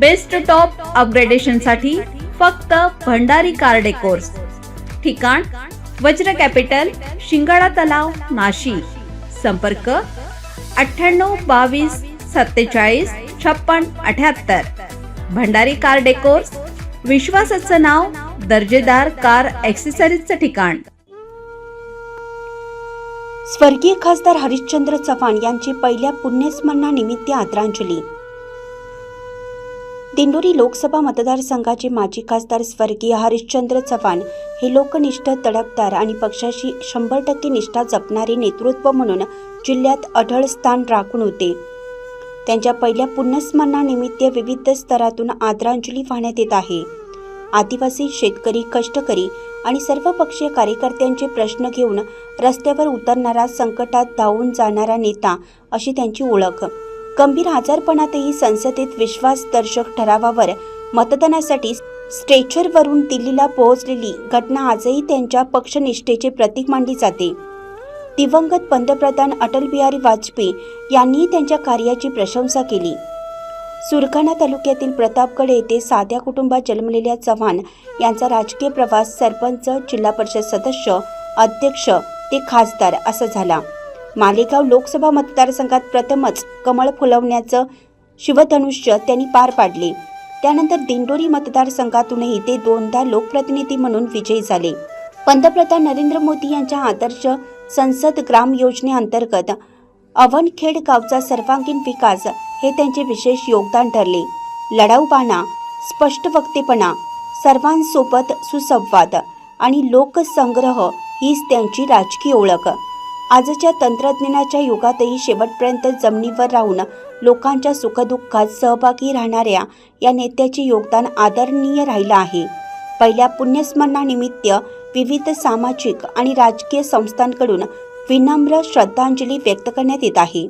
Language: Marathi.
बेस्ट टॉप अपग्रेडेशनसाठी फक्त भंडारी कार डेकोर्स ठिकाण वज्र कॅपिटल शिंगाडा तलाव नाशिक. संपर्क अठ्ठ्याण्णव बावीस सत्तेचाळीस छप्पन अठ्याहत्तर. भंडारी कार डेकोर्स विश्वासाचं नाव दर्जेदार कार ॲक्सेसरीजचं ठिकाण. स्वर्गीय खासदार हरिश्चंद्र चव्हाण यांची पहिल्या पुण्यस्मरणानिमित्त आदरांजली. दिंडोरी लोकसभा मतदारसंघाचे माजी खासदार स्वर्गीय हरिश्चंद्र चव्हाण हे लोकनिष्ठ तडफदार आणि पक्षाशी शंभर टक्के निष्ठा जपणारे नेतृत्व म्हणून जिल्ह्यात अढळ स्थान राखून होते. त्यांच्या पहिल्या पुण्यस्मरणानिमित्त विविध स्तरातून आदरांजली वाहण्यात येत आहे. आदिवासी शेतकरी कष्टकरी आणि सर्व पक्षीय कार्यकर्त्यांचे प्रश्न घेऊन रस्त्यावर उतरणारा संकटात धावून जाणारा नेता अशी त्यांची ओळख. गंभीर आजारपणातही संसदेत विश्वासदर्शक ठरावावर मतदानासाठी स्ट्रेचरवरून दिल्लीला पोहोचलेली घटना आजही त्यांच्या पक्षनिष्ठेचे प्रतीक मानली जाते. दिवंगत पंतप्रधान अटल बिहारी वाजपेयी यांनीही त्यांच्या कार्याची प्रशंसा केली. सुरखाना तालुक्यातील प्रतापगड येथे साध्या कुटुंबात जन्मलेल्या चव्हाण यांचा राजकीय प्रवास सरपंच जिल्हा परिषद सदस्य अध्यक्ष ते खासदार असा झाला. मालेगाव लोकसभा मतदारसंघात प्रथमच कमळ फुलवण्याचं शिवधनुष्य त्यांनी पार पाडले. त्यानंतर दिंडोरी मतदारसंघातूनही ते दोनदा लोकप्रतिनिधी म्हणून विजयी झाले. पंतप्रधान नरेंद्र मोदी यांच्या आदर्श संसद ग्राम योजनेअंतर्गत अवनखेड गावचा सर्वांगीण विकास हे त्यांचे विशेष योगदान ठरले. लढाऊपणा स्पष्ट वक्तेपणा सर्वांसोबत सुसंवाद आणि लोकसंग्रह हीच त्यांची राजकीय ओळख. आजच्या तंत्रज्ञानाच्या युगातही शेवटपर्यंत जमिनीवर राहून लोकांच्या सुखदुःखात सहभागी राहणाऱ्या या नेत्याचे योगदान आदरणीय राहिलं आहे. पहिल्या पुण्यस्मरणानिमित्त विविध सामाजिक आणि राजकीय संस्थांकडून विनम्र श्रद्धांजली व्यक्त करण्यात येत आहे.